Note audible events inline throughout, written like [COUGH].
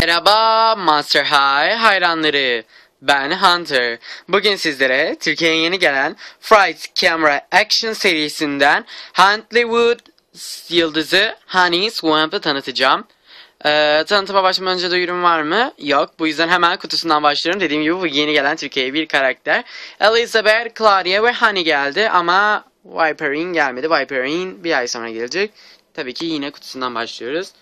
Merhaba Monster High hayranları. Ben Hunter. Bugün sizlere Türkiye'ye yeni gelen Fright Camera Action serisinden Huntleywood yıldızı Honey Swamp'ı tanıtacağım. Ee, tanıtıma başlamadan önce duyurum var mı? Yok. Bu yüzden hemen kutusundan başlıyorum. Dediğim gibi bu yeni gelen Türkiye'ye bir karakter. Elizabeth, Claudia ve Honey geldi ama Viperine gelmedi. Viperine bir ay sonra gelecek. Tabii ki yine kutusundan başlıyoruz.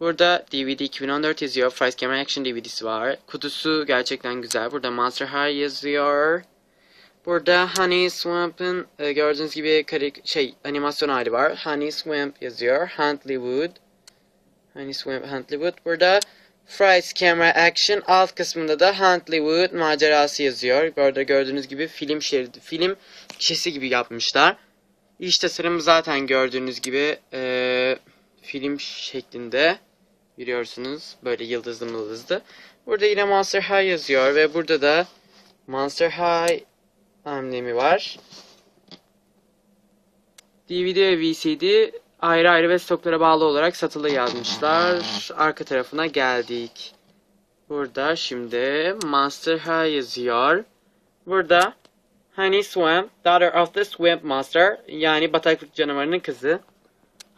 Burada DVD 2014 yazıyor. Price Camera Action DVD'si var. Kutusu gerçekten güzel. Burada Monster High yazıyor. Burada Honey Swamp'ın e, gördüğünüz gibi karik şey animasyon hali var. Honey Swamp yazıyor. Huntleywood. Honey Swamp Huntleywood. Burada Fry's Camera Action alt kısmında da Huntleywood macerası yazıyor. Burada gördüğünüz gibi film şeridi, film kişisi gibi yapmışlar. İç tasarım zaten gördüğünüz gibi e, film şeklinde görüyorsunuz. Böyle yıldızlı mıldızlı. Burada yine Monster High yazıyor ve burada da Monster High amblemi var. DVD ve VCD ayrı ayrı ve stoklara bağlı olarak satılı yazmışlar. Arka tarafına geldik. Burada şimdi Monster High yazıyor. Burada Honey Swamp, Daughter of the Swamp Monster yani bataklık canavarının kızı.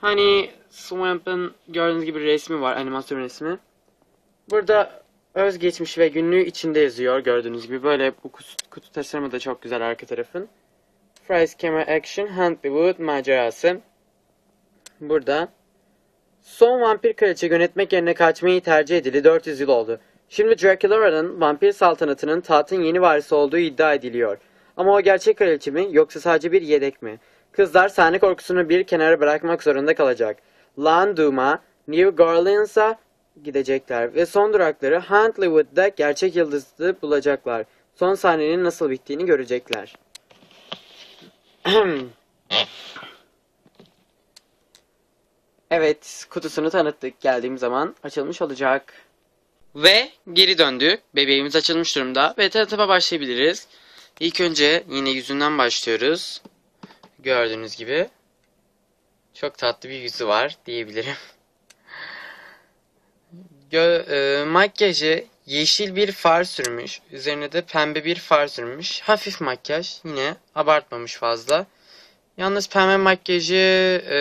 Hani Swamp'ın gördüğünüz gibi resmi var, animasyon resmi. Burada özgeçmiş ve günlüğü içinde yazıyor gördüğünüz gibi. Böyle bu kutu, kutu tasarımı da çok güzel arka tarafın. Fry's Camera Action, Huntleywood macerası. Burada. Son vampir kraliçe yönetmek yerine kaçmayı tercih edildi 400 yıl oldu. Şimdi Dracula'nın vampir saltanatının tahtın yeni varisi olduğu iddia ediliyor. Ama o gerçek kraliçe mi yoksa sadece bir yedek mi? Kızlar sahne korkusunu bir kenara bırakmak zorunda kalacak. Landuma, New Orleans'a gidecekler ve son durakları Huntleywood'da gerçek yıldızı bulacaklar. Son sahnenin nasıl bittiğini görecekler. [CLEARS THROAT] evet, kutusunu tanıttık. Geldiğim zaman açılmış olacak. Ve geri döndük. Bebeğimiz açılmış durumda ve tanıtıma başlayabiliriz. İlk önce yine yüzünden başlıyoruz. Gördüğünüz gibi. Çok tatlı bir yüzü var diyebilirim. Gö e, makyajı yeşil bir far sürmüş. Üzerine de pembe bir far sürmüş. Hafif makyaj. Yine abartmamış fazla. Yalnız pembe makyajı e,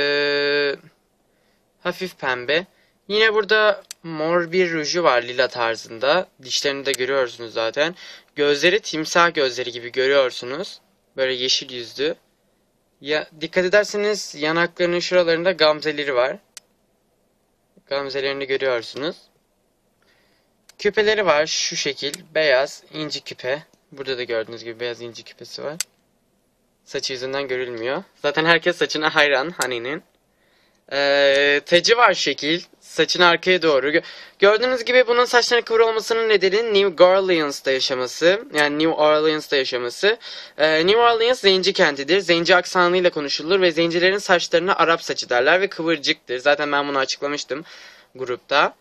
hafif pembe. Yine burada mor bir ruju var lila tarzında. Dişlerini de görüyorsunuz zaten. Gözleri timsah gözleri gibi görüyorsunuz. Böyle yeşil yüzlü. Ya dikkat ederseniz yanaklarının şuralarında gamzeleri var. Gamzelerini görüyorsunuz. Küpeleri var şu şekil. Beyaz inci küpe. Burada da gördüğünüz gibi beyaz inci küpesi var. Saçı yüzünden görülmüyor. Zaten herkes saçına hayran Hani'nin. Ee, tacı var şekil. Saçın arkaya doğru. Gördüğünüz gibi bunun saçlarının kıvır nedeni New Orleans'ta yaşaması. Yani New Orleans'ta yaşaması. Ee, New Orleans zenci kentidir. Zenci aksanıyla konuşulur ve zencilerin saçlarına Arap saçı derler ve kıvırcıktır. Zaten ben bunu açıklamıştım grupta.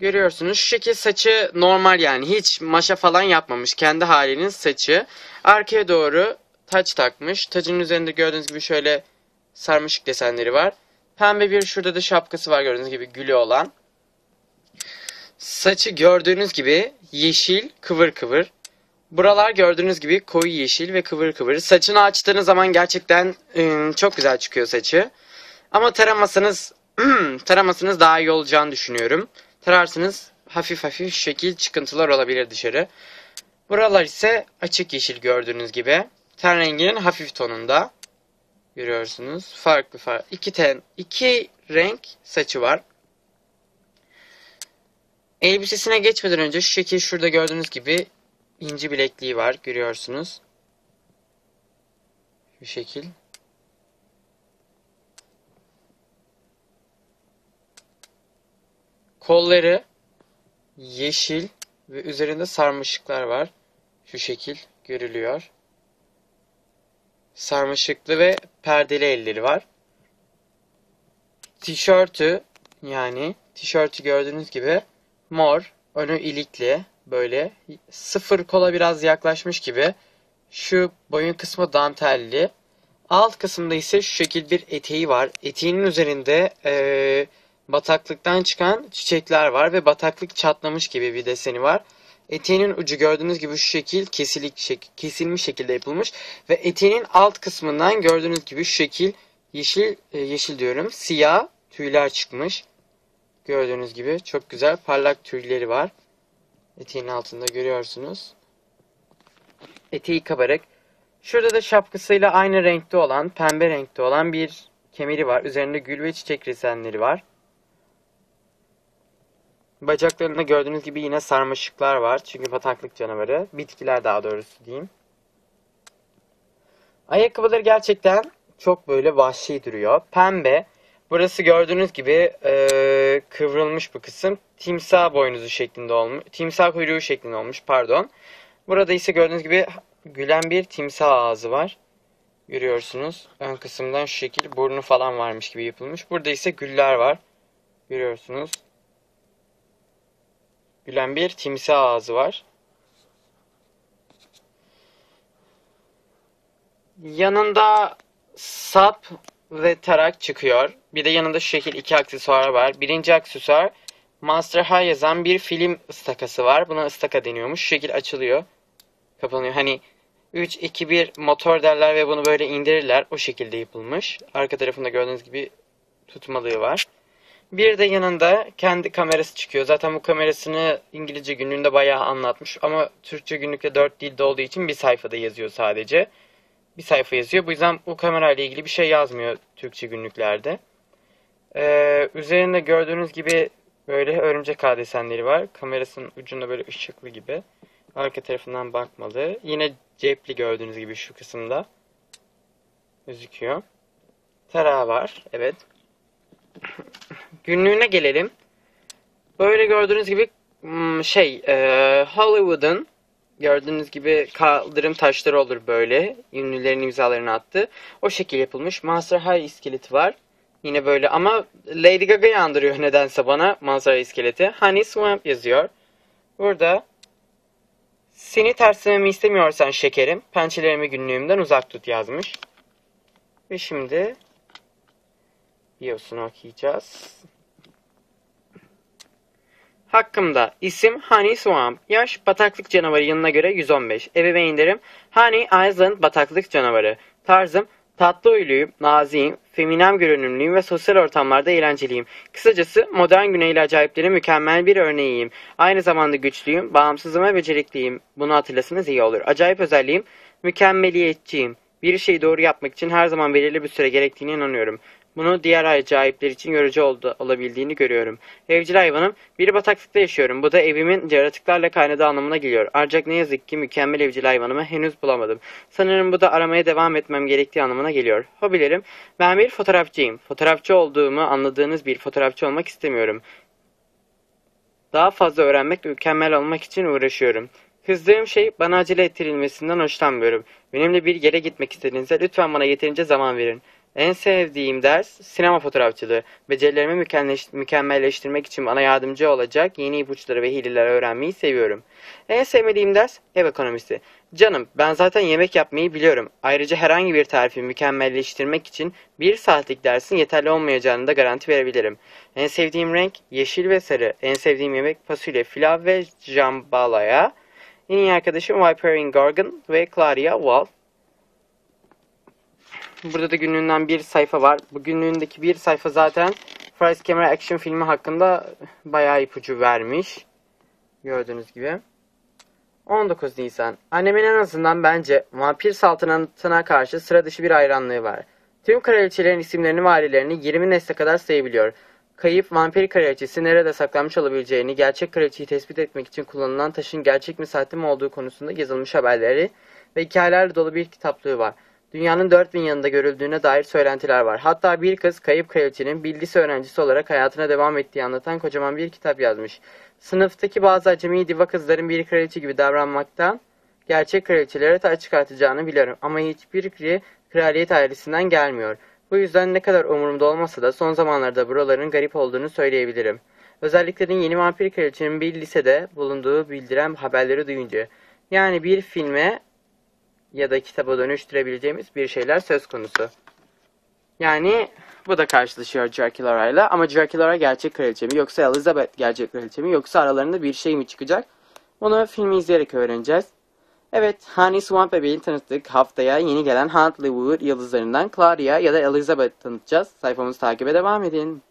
Görüyorsunuz şu şekil saçı normal yani hiç maşa falan yapmamış. Kendi halinin saçı. Arkaya doğru taç takmış. Tacın üzerinde gördüğünüz gibi şöyle sarmışık desenleri var. Pembe bir şurada da şapkası var gördüğünüz gibi gülü olan. Saçı gördüğünüz gibi yeşil kıvır kıvır. Buralar gördüğünüz gibi koyu yeşil ve kıvır kıvır. Saçını açtığınız zaman gerçekten ıı, çok güzel çıkıyor saçı. Ama taramasanız [CLEARS THROAT] taramasanız daha iyi olacağını düşünüyorum. Tararsınız hafif hafif şekil çıkıntılar olabilir dışarı. Buralar ise açık yeşil gördüğünüz gibi. Ten renginin hafif tonunda. Görüyorsunuz. Farklı farklı. İki, ten, iki renk saçı var. Elbisesine geçmeden önce şu şekil şurada gördüğünüz gibi inci bilekliği var. Görüyorsunuz. Şu şekil. Kolları yeşil ve üzerinde sarmışıklar var. Şu şekil görülüyor. Sarmaşıklı ve perdeli elleri var. Tişörtü yani tişörtü gördüğünüz gibi mor, önü ilikli böyle sıfır kola biraz yaklaşmış gibi. Şu boyun kısmı dantelli. Alt kısımda ise şu şekil bir eteği var. Eteğinin üzerinde eee, bataklıktan çıkan çiçekler var ve bataklık çatlamış gibi bir deseni var. Eteğinin ucu gördüğünüz gibi şu şekil kesilik şek kesilmiş şekilde yapılmış ve eteğinin alt kısmından gördüğünüz gibi şu şekil yeşil e, yeşil diyorum siyah tüyler çıkmış. Gördüğünüz gibi çok güzel parlak tüyleri var. Eteğin altında görüyorsunuz. Eteği kabarık. Şurada da şapkasıyla aynı renkte olan, pembe renkte olan bir kemeri var. Üzerinde gül ve çiçek desenleri var. Bacaklarında gördüğünüz gibi yine sarmaşıklar var. Çünkü bataklık canavarı. Bitkiler daha doğrusu diyeyim. Ayakkabıları gerçekten çok böyle vahşi duruyor. Pembe. Burası gördüğünüz gibi eee, kıvrılmış bu kısım. Timsah boynuzu şeklinde olmuş. Timsah kuyruğu şeklinde olmuş pardon. Burada ise gördüğünüz gibi gülen bir timsah ağzı var. Görüyorsunuz. Ön kısımdan şu şekil burnu falan varmış gibi yapılmış. Burada ise güller var. Görüyorsunuz. Gülen bir timsah ağzı var. Yanında sap ve tarak çıkıyor. Bir de yanında şu şekil iki aksesuar var. Birinci aksesuar Monster High yazan bir film ıstakası var. Buna ıstaka deniyormuş. Şu şekil açılıyor. Kapanıyor. Hani 3, 2, 1 motor derler ve bunu böyle indirirler. O şekilde yapılmış. Arka tarafında gördüğünüz gibi tutmalığı var. Bir de yanında kendi kamerası çıkıyor. Zaten bu kamerasını İngilizce günlüğünde bayağı anlatmış. Ama Türkçe günlükte 4 dilde olduğu için bir sayfada yazıyor sadece. Bir sayfa yazıyor. Bu yüzden bu kamerayla ilgili bir şey yazmıyor Türkçe günlüklerde. Ee, üzerinde gördüğünüz gibi böyle örümcek ağ desenleri var. Kamerasının ucunda böyle ışıklı gibi. Arka tarafından bakmalı. Yine cepli gördüğünüz gibi şu kısımda gözüküyor. Tarağı var. Evet. Günlüğüne gelelim. Böyle gördüğünüz gibi hmm, şey e, Hollywood'un gördüğünüz gibi kaldırım taşları olur böyle. Ünlülerin imzalarını attı. O şekil yapılmış. Monster High iskeleti var. Yine böyle ama Lady Gaga'yı andırıyor [LAUGHS] nedense bana Monster High iskeleti. Honey Swamp yazıyor. Burada seni terslememi istemiyorsan şekerim, pençelerimi günlüğümden uzak tut yazmış. Ve şimdi biosunu okuyacağız. Hakkımda isim Honey Swamp. Yaş bataklık canavarı yılına göre 115. Ebeveynlerim Honey Island bataklık canavarı. Tarzım tatlı uyluyum, naziyim, feminen görünümlüyüm ve sosyal ortamlarda eğlenceliyim. Kısacası modern güneyli acayiplerin mükemmel bir örneğiyim. Aynı zamanda güçlüyüm, bağımsızım ve becerikliyim. Bunu hatırlasanız iyi olur. Acayip özelliğim mükemmeliyetçiyim. Bir şeyi doğru yapmak için her zaman belirli bir süre gerektiğine inanıyorum. Bunu diğer acayipler için yorucu oldu, olabildiğini görüyorum. Evcil hayvanım, bir bataklıkta yaşıyorum. Bu da evimin yaratıklarla kaynadığı anlamına geliyor. Ancak ne yazık ki mükemmel evcil hayvanımı henüz bulamadım. Sanırım bu da aramaya devam etmem gerektiği anlamına geliyor. Hobilerim, ben bir fotoğrafçıyım. Fotoğrafçı olduğumu anladığınız bir fotoğrafçı olmak istemiyorum. Daha fazla öğrenmek mükemmel olmak için uğraşıyorum. Kızdığım şey bana acele ettirilmesinden hoşlanmıyorum. Benimle bir yere gitmek istediğinizde lütfen bana yeterince zaman verin. En sevdiğim ders sinema fotoğrafçılığı. Becerilerimi mükemmelleş- mükemmelleştirmek için bana yardımcı olacak yeni ipuçları ve hileler öğrenmeyi seviyorum. En sevmediğim ders ev ekonomisi. Canım ben zaten yemek yapmayı biliyorum. Ayrıca herhangi bir tarifi mükemmelleştirmek için bir saatlik dersin yeterli olmayacağını da garanti verebilirim. En sevdiğim renk yeşil ve sarı. En sevdiğim yemek fasulye, pilav ve jambalaya. En iyi arkadaşım Viperine Gorgon ve Claria Wall. Burada da günlüğünden bir sayfa var. Bu günlüğündeki bir sayfa zaten Fries Camera Action filmi hakkında bayağı ipucu vermiş. Gördüğünüz gibi. 19 Nisan. Annemin en azından bence vampir saltanatına karşı sıra dışı bir hayranlığı var. Tüm kraliçelerin isimlerini ve ailelerini 20 nesle kadar sayabiliyor. Kayıp vampir kraliçesi nerede saklanmış olabileceğini, gerçek kraliçeyi tespit etmek için kullanılan taşın gerçek mi sahte mi olduğu konusunda yazılmış haberleri ve hikayelerle dolu bir kitaplığı var. Dünyanın dört bin yanında görüldüğüne dair söylentiler var. Hatta bir kız kayıp kraliçenin bir lise öğrencisi olarak hayatına devam ettiği anlatan kocaman bir kitap yazmış. Sınıftaki bazı acemi diva kızların bir kraliçe gibi davranmaktan gerçek kraliçelere taç çıkartacağını biliyorum. Ama hiçbiri kraliyet ailesinden gelmiyor. Bu yüzden ne kadar umurumda olmasa da son zamanlarda buraların garip olduğunu söyleyebilirim. Özellikle de yeni vampir kraliçenin bir lisede bulunduğu bildiren haberleri duyunca. Yani bir filme ya da kitaba dönüştürebileceğimiz bir şeyler söz konusu. Yani bu da karşılaşıyor Dracula ile ama Dracula gerçek kraliçe mi yoksa Elizabeth gerçek kraliçe mi yoksa aralarında bir şey mi çıkacak? Onu filmi izleyerek öğreneceğiz. Evet, Honey Swamp bebeğini tanıttık. Haftaya yeni gelen Huntley Wood yıldızlarından Claudia ya da Elizabeth tanıtacağız. Sayfamızı takibe devam edin.